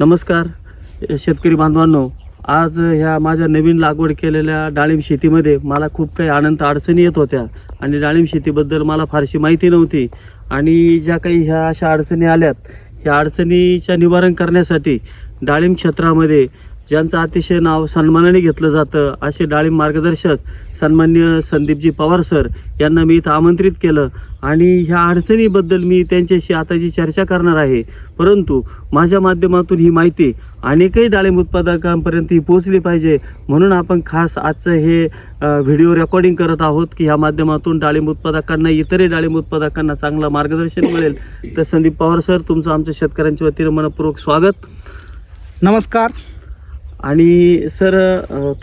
नमस्कार शेतकरी बांधवांनो. आज ह्या माझ्या नवीन लागवड केलेल्या डाळिंब शेतीमध्ये मला खूप काही अनंत अडचणी येत होत्या आणि डाळिंब शेतीबद्दल मला फारशी माहिती नव्हती. आणि ज्या काही ह्या अशा अडचणी आल्यात ह्या अडचणीच्या निवारण करण्यासाठी डाळिंब क्षेत्रामध्ये ज्यांचं अतिशय नाव सन्मानाने घेतलं जातं असे डाळिंब मार्गदर्शक सन्मान्य संदीपजी पवार सर यांना मी इथं आमंत्रित केलं. आणि ह्या अडचणीबद्दल मी त्यांच्याशी आता जी चर्चा करणार आहे. परंतु माझ्या माध्यमातून ही माहिती अनेकही डाळिंब उत्पादकांपर्यंत ही पोहोचली पाहिजे. म्हणून आपण खास आजचं हे व्हिडिओ रेकॉर्डिंग करत आहोत की ह्या माध्यमातून डाळिंब उत्पादकांना इतरही डाळिंब उत्पादकांना चांगलं मार्गदर्शन मिळेल. तर संदीप पवार सर तुमचं आमच्या शेतकऱ्यांच्या वतीनं मनपूर्वक स्वागत. नमस्कार. आणि सर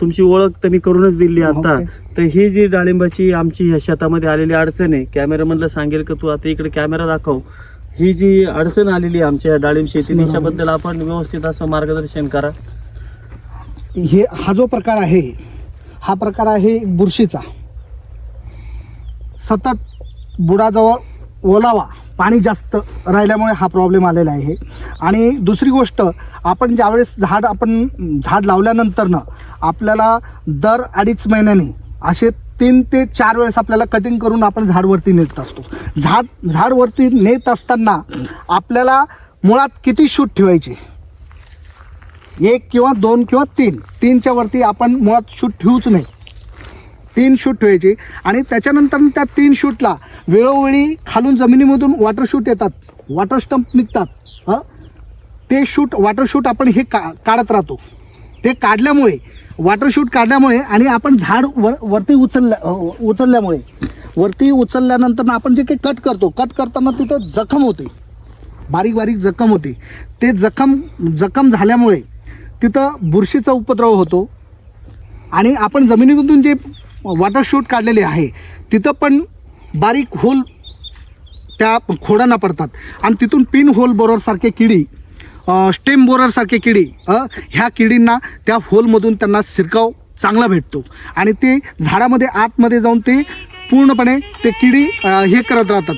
तुमची ओळख तर मी करूनच दिली आता. ओके. तर ही जी डाळिंबाची आमची ह्या शेतामध्ये आलेली अडचण आहे कॅमेरामनला सांगेल की तू? आता इकडे कॅमेरा दाखव. ही जी अडचण आलेली आहे आमच्या डाळिंब शेती बरोबर. त्याच्याबद्दल आपण व्यवस्थित असं मार्गदर्शन करा. हे हा जो प्रकार आहे हा प्रकार आहे बुरशीचा. सतत बुडाजवळ ओलावा. पाणी जास्त राहिल्यामुळे हा प्रॉब्लेम आलेला आहे. आणि दुसरी गोष्ट आपण ज्यावेळेस झाड आपण झाड लावल्यानंतरनं आपल्याला दर अडीच महिन्याने असे तीन ते चार वेळेस आपल्याला कटिंग करून आपण झाडवरती नेत असतो. झाड झाडवरती नेत असताना आपल्याला मुळात किती शूट ठेवायचे? एक किंवा दोन किंवा तीन. तीनच्या वरती आपण मुळात शूट ठेवूच नाही. तीन शूट ठेवायचे आणि त्याच्यानंतर त्या तीन शूटला वेळोवेळी खालून जमिनीमधून वॉटर शूट येतात. वॉटर स्टंप निघतात. हं? ते शूट वॉटर शूट आपण हे का काढत राहतो. ते काढल्यामुळे वॉटर शूट काढल्यामुळे आणि आपण झाड वर वरती उचलल्या उचलल्यामुळे वरती उचलल्यानंतर आपण जे काही कट करतो कट करताना तिथं जखम होते. बारीक बारीक जखम होते. ते जखम जखम झाल्यामुळे तिथं बुरशीचा उपद्रव होतो. आणि आपण जमिनीमधून जे वॉटर शूट काढलेले आहे. तिथं पण बारीक होल त्या खोडांना पडतात. आणि तिथून पिन होल बोररसारखे किडी स्टेम बोररसारखे किडी ह्या किडींना त्या होलमधून त्यांना शिरकाव चांगला भेटतो. आणि ते झाडामध्ये आतमध्ये जाऊन ते पूर्णपणे ते किडी हे करत राहतात.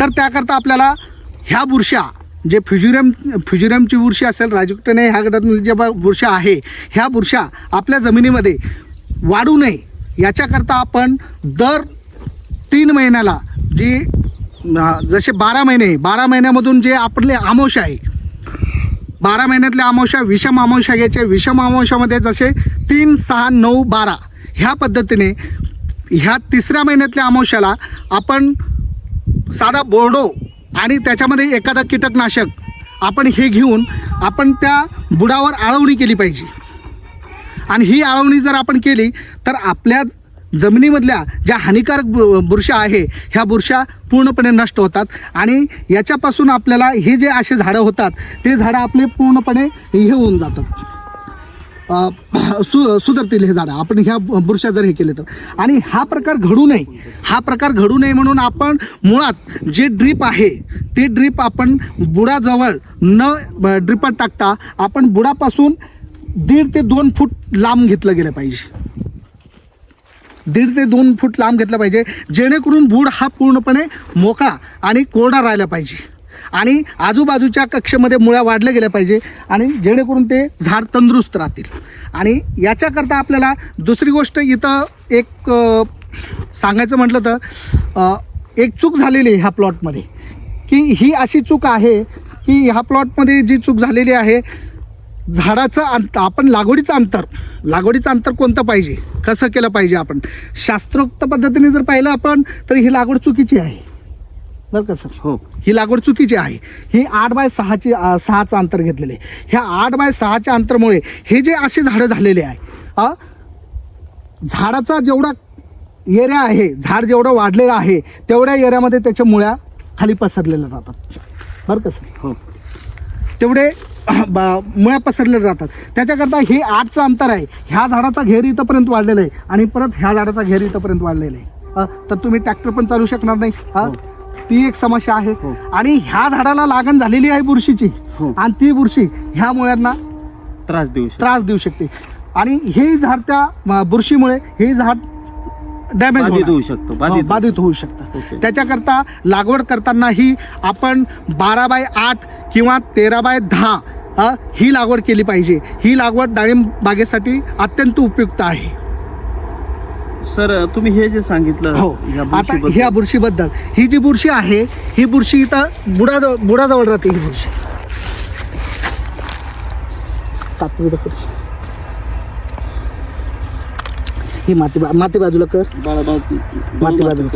तर त्याकरता आपल्याला ह्या बुरशा जे फ्युजुरियम फ्युजुरियमची बुरशी असेल राजकुटने ह्या गटातून ज्या बुरशा आहे ह्या बुरशा आपल्या जमिनीमध्ये वाढू नये याच्याकरता आपण दर तीन महिन्याला जी जसे बारा महिने बारा महिन्यामधून जे आपले आमोश आहे बारा महिन्यातल्या आमोशा विषम आमोशा घ्यायचे विषम आमोशामध्ये जसे तीन सहा नऊ बारा ह्या पद्धतीने ह्या तिसऱ्या महिन्यातल्या आमोशाला आपण साधा बोर्डो आणि त्याच्यामध्ये एखादा कीटकनाशक आपण हे घेऊन आपण त्या बुडावर आळवणी केली पाहिजे. आणि ही आळवणी जर आपण केली तर आपल्या जमिनीमधल्या ज्या हानिकारक बुरशा आहे ह्या बुरशा पूर्णपणे नष्ट होतात. आणि याच्यापासून आपल्याला हे जे असे झाडं होतात ते झाडं आपले पूर्णपणे हे होऊन जातात. सु सुधारतील हे झाडं. आपण ह्या बुरशा जर हे केले तर. आणि हा प्रकार घडू नये. हा प्रकार घडू नये म्हणून आपण मुळात जे ड्रीप आहे ते ड्रीप आपण बुडाजवळ न ड्रिपात टाकता आपण बुडापासून दीड ते दोन फूट लांब घेतलं गेलं पाहिजे. दीड ते दोन फूट लांब घेतलं पाहिजे. जेणेकरून बूड हा पूर्णपणे मोकळा आणि कोरडा राहिला पाहिजे. आणि आजूबाजूच्या कक्षेमध्ये मुळ्या वाढल्या गेल्या पाहिजे आणि जेणेकरून ते झाड तंदुरुस्त राहतील. आणि याच्याकरता आपल्याला दुसरी गोष्ट इथं एक सांगायचं म्हटलं तर एक चूक झालेली आहे ह्या प्लॉटमध्ये. की ही अशी चूक आहे की ह्या प्लॉटमध्ये जी चूक झालेली आहे झाडाचं अंत आपण लागवडीचं अंतर लागवडीचं अंतर कोणतं पाहिजे? कसं केलं पाहिजे आपण? शास्त्रोक्त पद्धतीने जर पाहिलं आपण तर ही लागवड चुकीची आहे. बरं का सर? हो. ही लागवड चुकीची आहे. ही आठ बाय सहाची सहाचं अंतर घेतलेले. आहे. ह्या आठ बाय सहाच्या अंतरमुळे हे जे असे झाडं झालेले आहे अ, झाडाचा जेवढा एरिया आहे झाड जेवढं वाढलेलं आहे तेवढ्या एरियामध्ये त्याच्या मुळ्या खाली पसरलेल्या राहतात. बरं का सर? हो. तेवढे मुळ्या पसरलेल्या राहतात. त्याच्याकरता हे आठचं अंतर आहे. ह्या झाडाचा घेर इथंपर्यंत वाढलेला आहे आणि परत ह्या झाडाचा घेर इथंपर्यंत वाढलेला आहे. तर तुम्ही ट्रॅक्टर पण चालू शकणार नाही. हो. ती एक समस्या आहे. हो. आणि ह्या झाडाला लागण झालेली आहे बुरशीची. हो. आणि ती बुरशी ह्या मुळ्यांना त्रास देऊ शकतो. त्रास देऊ शकते. आणि हे झाड त्या म, बुरशीमुळे हे झाड डॅमेज बाधित होऊ शकतो. बाधित बाधित होऊ शकतं. ओके. त्याच्याकरता लागवड करतानाही आपण बारा बाय आठ किंवा तेरा बाय दहा अ, ही लागवड केली पाहिजे. ही लागवड डाळिंब बागेसाठी अत्यंत उपयुक्त आहे. सर तुम्ही हे जे सांगितलं हो. आता ह्या बुरशीबद्दल. ही जी बुरशी आहे ही बुरशी इथं बुडाजवळ बुडाजवळ राहते ही बुरशी. ही माती बा- माती बाजूला कर. माती बाजूला.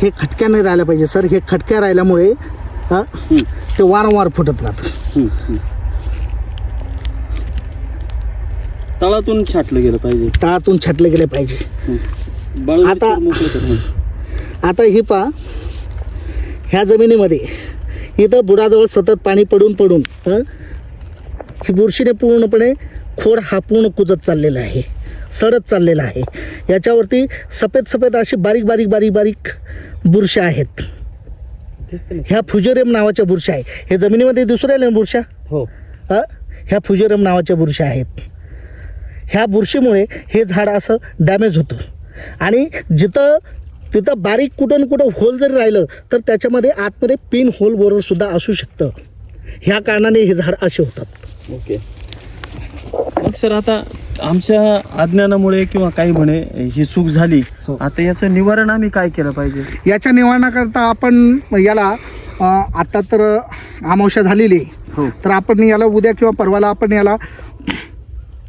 हे खटक्या नाही राहिल्या पाहिजे सर. हे खटक्या राहिल्यामुळे ते वारंवार फुटत राहतं तळातून छाटलं गेलं पाहिजे. तळातून छाटले गेले पाहिजे. आता-. आता ही पा ह्या जमिनीमध्ये इथं बुडाजवळ सतत पाणी पडून पडून हं, बुरशीने पूर्णपणे खोड हा पूर्ण कुजत चाललेला आहे सडत चाललेला आहे. याच्यावरती सफेद सफेद अशी बारीक बारीक बारीक बारीक बुरशा आहेत. ह्या फ्युजोरियम नावाच्या बुरशा आहे. हे जमिनीमध्ये दिसू राहिल्या बुरशा? हो. ह्या फ्युजोरम नावाच्या बुरशी आहेत. ह्या बुरशीमुळे हे झाड असं डॅमेज होतं. आणि जिथं तिथं बारीक कुठं कुठं होल जरी राहिलं तर त्याच्यामध्ये आतमध्ये पिन होल बोरर सुद्धा असू शकतं. ह्या कारणाने हे झाड असे होतात. ओके मग सर आता आमच्या अज्ञानामुळे किंवा काही म्हणे ही चूक झाली. हो. आता याचं निवारण आम्ही काय केलं पाहिजे? याच्या निवारणाकरता आपण याला आता तर अमावस्या झालेली आहे. हो. तर आपण याला उद्या किंवा परवाला आपण याला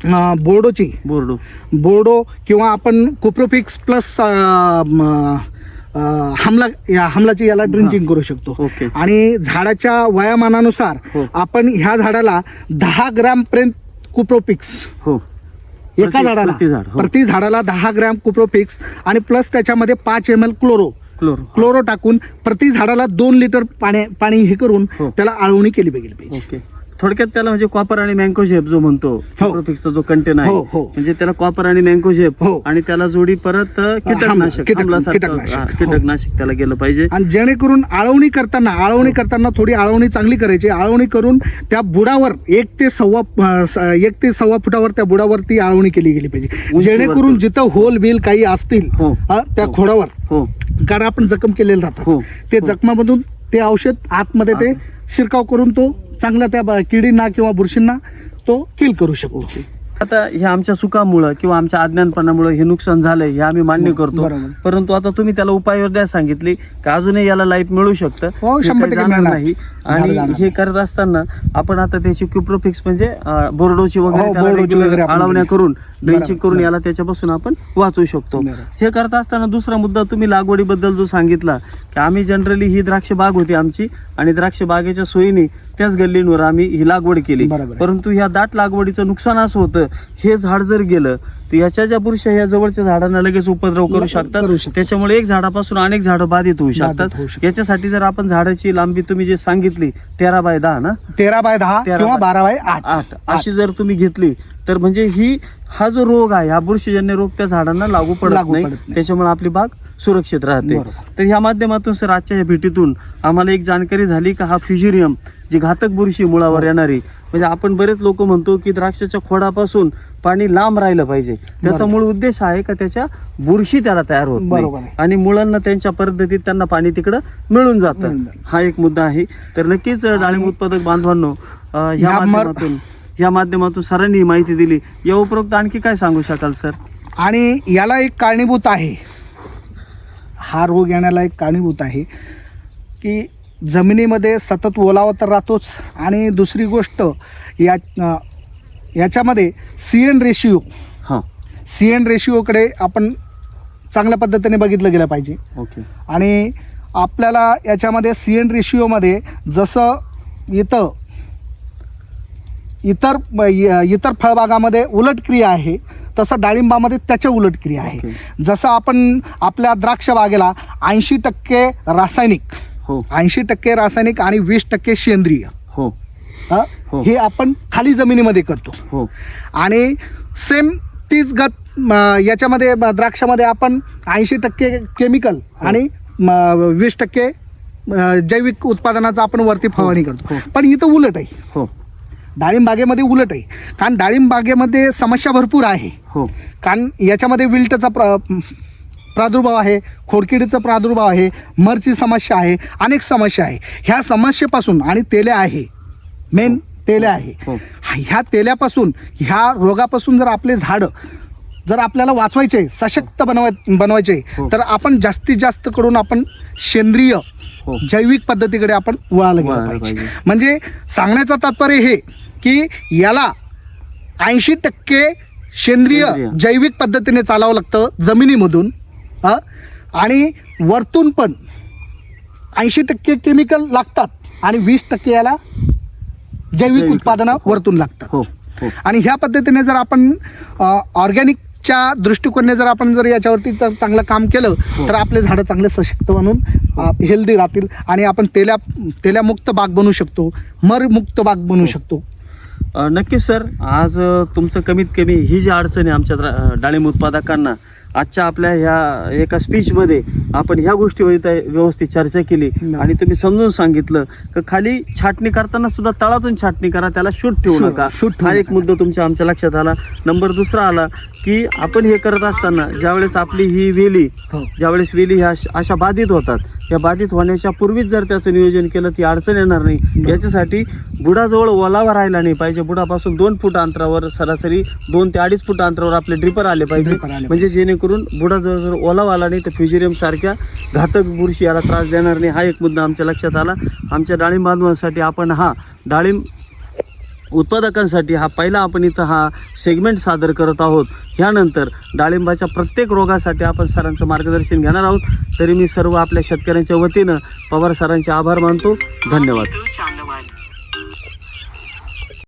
बोर्डोची. बोर्डो. बोर्डो किंवा आपण कोप्रोफिक्स प्लस हमला या हमलाची याला ड्रिंचिंग करू शकतो. ओके. आणि झाडाच्या वयामानानुसार हो. आपण ह्या झाडाला दहा ग्रॅम पर्यंत कुप्रोपिक्स हो. एका झाडाला. प्रति हो. प्रति झाडाला दहा ग्रॅम कुप्रोपिक्स आणि प्लस त्याच्यामध्ये पाच M L chloro. Chlor. Chloro टाकून प्रति झाडाला दोन लिटर पाणी पाणी हे करून हो. त्याला आळवणी केली पाहिजे. थोडक्यात त्याला म्हणजे कॉपर आणि मँको शेप जो म्हणतो फिक्सचा जो कंटेन आहे हो, हो. म्हणजे त्याला कॉपर आणि मँको शेप हो. आणि त्याला जोडी परत कीटकनाशक कीटकनाशक. हा, हो. त्याला गेलं पाहिजे आणि जेणेकरून आळवणी करताना आळवणी करताना थोडी आळवणी चांगली करायची आळवणी करून त्या बुडावर एक ते सव्वा एक ते सव्वा फुटावर त्या बुडावरती आळवणी केली गेली पाहिजे जेणेकरून. जिथं होल बिल काही असतील हो. हा, त्या हो. खोडावर हो कारण आपण जखम केलेलं राहतात हो. ते हो. जखमामधून ते औषध आतमध्ये ते शिरकाव करून तो चांगला त्या किडींना किंवा बुरशींना तो किल करू शकतो आता हे आमच्या चुकामुळं किंवा आमच्या अज्ञानपणामुळे हे नुकसान झालंय हे आम्ही मान्य करतो बरोबर. परंतु आता तुम्ही त्याला उपाययोजना सांगितली की अजूनही याला लाईफ मिळू शकतं हो, हे. नाही आणि. हे करत असताना आपण आता त्याची क्युप्रोफिक्स म्हणजे बोर्डोची वगैरे हो, आळवण्या करू. करून बरोबर, करून. याला त्याच्यापासून आपण वाचू शकतो. हे करत असताना दुसरा मुद्दा तुम्ही लागवडीबद्दल जो सांगितला की आम्ही जनरली ही द्राक्ष बाग होती आमची आणि द्राक्ष बागेच्या सोयीने त्याच गल्लींवर आम्ही ही लागवड केली बरोबर आहे. परंतु ह्या दाट लागवडीचं नुकसान असं होतं हे झाड जर गेलं तर याच्या ज्या बुरशा ह्या जवळच्या झाडांना लगेच उपद्रव करू करू शकतात शकतात. त्याच्यामुळे एक झाडापासून अनेक झाडं बाधित होऊ बाधित होऊ शकतात शकतात. याच्यासाठी जर आपण झाडाची लांबी तुम्ही जे सांगितली तेरा बाय दहा ना तेरा बाय दहा तेरा किंवा बाय- बारा बाय आठ आठ अशी जर तुम्ही घेतली तर म्हणजे ही हा जो रोग आहे हा बुरशीजन्य रोग त्या झाडांना लागू पडत लागू नाही पडत नाही. त्याच्यामुळे आपली बाग सुरक्षित राहते बरोबर. तर ह्या माध्यमातून सर आजच्या या भेटीतून आम्हाला एक जाणकारी झाली का हा फ्युजिरियम जी घातक बुरशी मुळावर हो. येणारी म्हणजे आपण बरेच लोक म्हणतो की द्राक्षाच्या खोडापासून पाणी लांब राहिलं पाहिजे त्याचा. मूळ उद्देश आहे का त्याच्या बुरशी त्याला तयार होत बरोबर नाही आहे. आणि मुलांना त्यांच्या पद्धतीत त्यांना पाणी तिकडं मिळून जातं मिळून जातं. हा एक मुद्दा आहे तर नक्कीच डाळिंब उत्पादक बांधवांनो अं, ह्या या मर- माध्यमातून या माध्यमातून सरांनी ही माहिती दिली. या उपरोक्त आणखी काय सांगू शकाल सर? आणि याला एक कारणीभूत आहे. हा रोग येण्याला एक कारणीभूत आहे की जमिनीमध्ये सतत ओलावा तर राहतोच. आणि दुसरी गोष्ट या याच्यामध्ये सी एन रेशिओ हां. सी एन रेशिओकडे आपण चांगल्या पद्धतीने बघितलं गेलं पाहिजे. ओके. आणि आपल्याला याच्यामध्ये सी एन रेशिओमध्ये जसं इथं इतर इतर फळबागामध्ये उलट क्रिया आहे तसं डाळिंबामध्ये त्याच्या उलट क्रिया आहे. जसं आपण आपल्या द्राक्ष बागेला ऐंशी टक्के रासायनिक हो. ऐंशी टक्के रासायनिक आणि वीस टक्के सेंद्रिय. हो. हं? हो. हे आपण खाली जमिनीमध्ये करतो. हो. आणि सेम तीच गत याच्यामध्ये द्राक्षामध्ये आपण ऐंशी टक्के केमिकल आणि म, वीस टक्के जैविक उत्पादनाचा आपण वरती फवारणी करतो. हो. पण इथं उलट आहे हो. डाळिंब बागेमध्ये उलट आहे. कारण डाळिंब बागेमध्ये समस्या भरपूर आहे. हो. कारण याच्यामध्ये विल्टचा प्र प्रादुर्भाव आहे खोडकिडीचा प्रादुर्भाव आहे मरची समस्या आहे अनेक समस्या आहे. ह्या समस्येपासून आणि तेल्या आहे. मेन तेल्या आहे. हो. ह्या तेल्यापासून ह्या रोगापासून जर आपले झाडं जर आपल्याला वाचवायचे सशक्त बनवाय बनवायचे हो. तर आपण जास्तीत जास्त करून आपण सेंद्रिय हो जैविक पद्धतीकडे आपण वळायला गेलं वळायला पाहिजे पाहिजे. म्हणजे सांगण्याचं तात्पर्य हे की याला ऐंशी टक्के सेंद्रिय सेंद्रिय. जैविक पद्धतीने चालावं लागतं जमिनीमधून हा? आणि वरतून पण ऐंशी टक्के केमिकल लागतात आणि वीस टक्के याला जैविक जैविक. उत्पादनं वरतून लागतात हो हो आणि ह्या पद्धतीने जर आपण ऑर्गॅनिकच्या दृष्टिकोनाने जर आपण जर याच्यावरती जर चांगलं काम केलं हो. तर आपले झाडं चांगले सशक्त बनून हेल्दी राहतील आणि आपण तेल्या तेल्यामुक्त बाग बनवू शकतो मरमुक्त बाग बनवू हो. शकतो नक्कीच सर आज तुमचं कमीत कमी ही जी अडचण आहे आमच्या डाळिंब उत्पादकांना आजच्या आपल्या ह्या एका स्पीचमध्ये आपण ह्या गोष्टीवर व्यवस्थित चर्चा केली. आणि तुम्ही समजून सांगितलं की खाली छाटणी करताना सुद्धा तळातून छाटणी करा त्याला शूट ठेवू नका शूट हा एक. मुद्दा तुमच्या आमच्या लक्षात आला नंबर दुसरा आला की आपण हे करत असताना ज्यावेळेस आपली ही वेली हो. ज्यावेळेस वेली ह्या अश- बाधित होतात या बाधित होण्याच्या पूर्वीच जर त्याचं नियोजन केलं ती अडचण येणार नाही. याच्यासाठी बुडाजवळ ओलावा राहिला नाही पाहिजे. बुडापासून दोन फूट अंतरावर सरासरी दोन ते अडीच फूट अंतरावर आपले ड्रिपर आले पाहिजे. Dripper आले म्हणजे जेणेकरून बुडाजवळ जर ओलावा आला नाही तर फ्युजेरियम सारख्या घातक बुरशी याला त्रास देणार नाही. हा एक मुद्दा आमच्या लक्षात आला. आमच्या डाळिंब बांधवांसाठी आपण हा डाळिंब उत्पादकांसाठी हा पहिला आपण इथं हा सेगमेंट सादर करत आहोत. ह्यानंतर डाळिंबाच्या प्रत्येक रोगासाठी आपण सरांचं मार्गदर्शन घेणार आहोत. तरी मी सर्व आपल्या शेतकऱ्यांच्या वतीनं पवार सरांचे आभार मानतो. धन्यवाद.